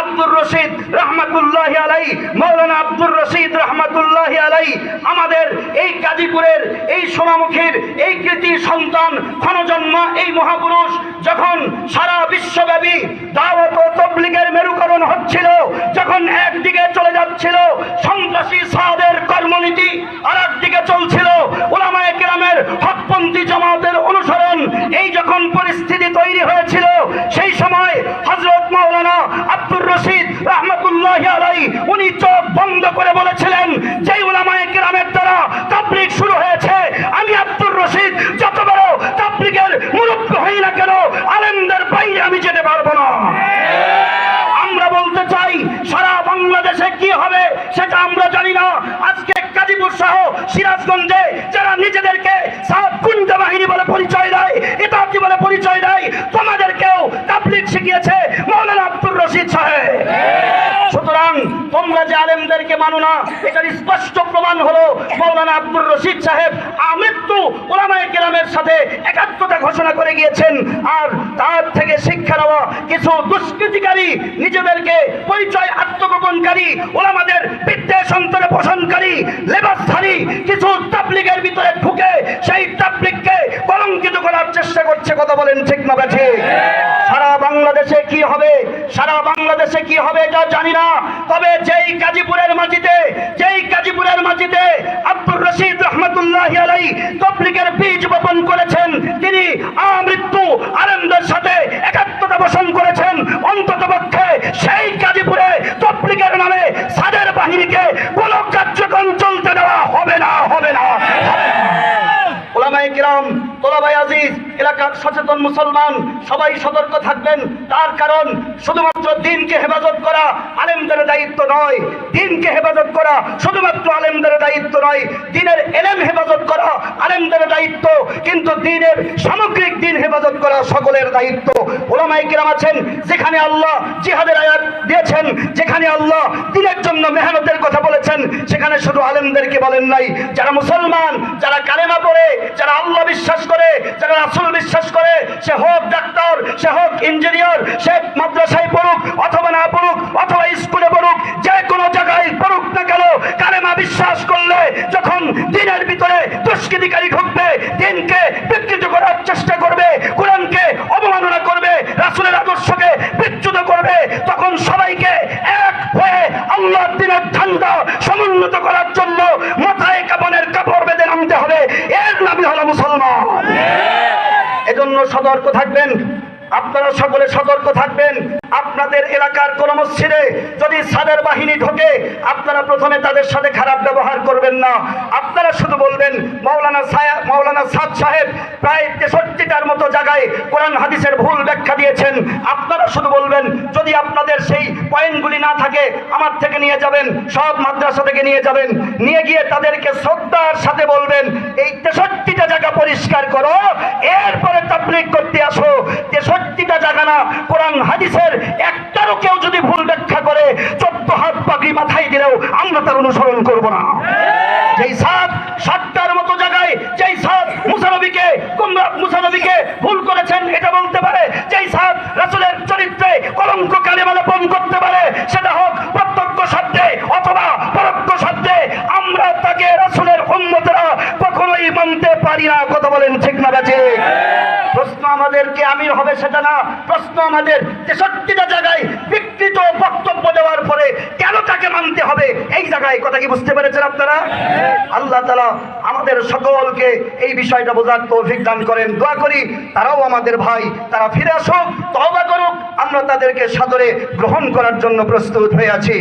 আব্দুর রশিদ রহমাতুল্লাহ আলাই মৌলানা আব্দুর রশিদ রহমাতুল্লাহ আলাই আমাদের এই গাজীপুরের এই সোনামুখীর এই কৃতি সন্তান ক্ষণজন্ম এই মহাপুরুষ যখন সারা বিশ্বব্যাপী দাওয়াত ও তবলিগের মেরুকরণ হচ্ছিল, যখন একদিকে চলে যাচ্ছিল সন্ত্রাসী সাদের কর্মনীতি আর একদিকে চলছিল ওলামায়ে কেরামের হকপন্থী জামাতের অনুসরণ, এই যখন পরিস্থিতি তৈরি হয়েছিল, সেই সময় হজরত রহমতুল্লাহ চোখ বন্ধ করে বলেছিলেন, যেই ওলামায়ে কেরামের দ্বারা তাবলিগ শুরু হয়েছে, আমি আব্দুর রশিদ, যত বড় তাবলিগের মুরব্বী হই না কেন, আলেমদের বাইরে আমি যেতে পারব না। আমরা বলতে চাই, সারা বাংলাদেশে কি হবে সেটা আমরা জানি না। আজকে গাজীপুর সহ সিরাজগঞ্জে যারা নিজেদেরকে সাত কুঞ্জা বাহিনী বলে পরিচয় দেয় ইতাতি বলে পরিচয় দেয়? তোমাদেরকেও তাবলিগ শিখিয়েছে মৌলানা আব্দুর রশিদ সাহেব। সুতরাং তোমরা যে আলেমদেরকে মানো না, এটার স্পষ্ট প্রমাণ হলো মৌলানা আব্দুর রশিদ সাহেব আমৃত্যু ওলামায়ে কেরামের সাথে একাত্মতা ঘোষণা করে গিয়েছেন আর তার থেকে শিক্ষা নেওয়া কিছু দুষ্কৃতিকারী নিজেদেরকে পরিচয় আত্মগোপনকারী ওলামাদের বিদ্বেষ সন্তরে পোষণকারী, লেবাসধারী কিছু তাবলিগের ভিতরে ঢুকে সেই করার চেষ্টা করছে কথা বলেন ঠিক না বেঠে সারা বাংলাদেশে কি হবে? সারা বাংলাদেশে কি হবে এটা জানি না। তবে যেই গাজীপুরের মাটিতে যেই গাজীপুরের মাটিতে আব্দুর রশিদ রহমতুল্লাহ আলাই তবলিগের বীজ বপন করেছেন তিনি আমৃত্যু আনন্দের সাথে একাত্মতা পোষণ করেছেন অন্তত পক্ষে সেই গাজীপুরে তবলিগের নামে সাদের বাহিনীকে কোনো কার্যক্রম চলতে দেওয়া হবে না হবে না। হবে না। ওলামায়ে কিরাম আজিজ, এলাকার সচেতন মুসলমান, সবাই সতর্ক থাকবেন। তার কারণ, শুধুমাত্র দিনকে হেফাজত করা আলেমদের দায়িত্ব নয়। দিনকে হেফাজত করা শুধুমাত্র আলেমদের দায়িত্ব নয়। দিনের এলেম হেফাজত করা আলেমদের দায়িত্ব, কিন্তু দিনের সামগ্রিক দিন হেফাজত করা সকলের দায়িত্ব। ওলামায়ে কিরাম আছেন, যেখানে আল্লাহ জিহাদের আয়াত দিয়েছেন, যেখানে আল্লাহ দিনের জন্য মেহনতের কথা বলেছেন, সেখানে শুধু আলেমদেরকে বলেন নাই। যারা মুসলমান, যারা কালেমা পড়ে, যারা আল্লাহ বিশ্বাস করে যারা রাসুল বিশ্বাস করে, সে হোক ডাক্তার, সে হোক ইঞ্জিনিয়ার, সে মাদ্রাসায় পড়ুক অথবা না পড়ুক, অথবা স্কুলে পড়ুক, যে কোনো জায়গায় পড়ুক না কেন, কালেমা বিশ্বাস করলে যখন দিনের ভিতরে দুষ্কৃতিকারী ঢুকবে দিনকে বিকৃত করার চেষ্টা করবে, কোরআনকে অবমাননা করবে, রাসুলের আদর্শকে বিচ্যুত করবে, তখন সবাইকে এক হয়ে আল্লাহর দিনের ঠান্ডা সমুন্নত করার জন্য সতর্ক থাকবেন। আপনারা সকলে সতর্ক থাকবেন। আপনাদের এলাকার কোন মসজিদে যদি সাদের বাহিনী ঢোকে, আপনারা প্রথমে তাদের সাথে খারাপ ব্যবহার করবেন না। আপনারা শুধু বলবেন মৌলানা মৌলানা সাদ সাহেব প্রায় তেষট্টিটার মতো জায়গায় কোরআন হাদিসের ভুল ব্যাখ্যা দিয়েছেন। আপনারা শুধু বলবেন, যদি আপনাদের সেই পয়েন্টগুলি না থাকে, আমার থেকে নিয়ে যাবেন, সব মাদ্রাসা থেকে নিয়ে যাবেন। নিয়ে গিয়ে তাদেরকে শ্রদ্ধার সাথে বলবেন এই তেষট্টিটা জায়গা পরিষ্কার করো এরপরে তাবলিগ করতে আসো তেষট্টিটা জায়গা না কোরআন হাদিসের একটারও কেউ যদি ভুল ব্যাখ্যা করে চোদ্দ হাত পাগড়ি মাথায় দিলেও আমরা তার অনুসরণ করব না। যেই সাত সাতটার মতো জায়গায়, যেই সাত মুসানবীকে মুসানবীকে ভুল করেছেন, এটা বলতে পারে, যেই সাত রাসূলের চরিত্রে কলঙ্ক কালেমা লেপন করতে পারে, সেটা হোক প্রত্যক্ষ শব্দে অথবা পরোক্ষ শব্দে আমরা তাকে রাসূলের উম্মতরা কখনোই মানতে পারি না। কথা বলেন ঠিক না বাজে? প্রশ্ন আমাদেরকে আমির হবে সেটা না। প্রশ্ন আমাদের তেষট্টিটা জায়গায় বিকৃত বক্তব্য দেওয়ার পরে মানতে হবে। এই জায়গায় কথা কি বুঝতে পেরেছেন আপনারা? আল্লাহ তালা আমাদের সকলকে এই বিষয়টা বোঝার তৌফিক দান করেন। দোয়া করি তারাও আমাদের ভাই, তারা ফিরে আসুক তবা করুক। আমরা তাদেরকে সাদরে গ্রহণ করার জন্য প্রস্তুত হয়ে আছি।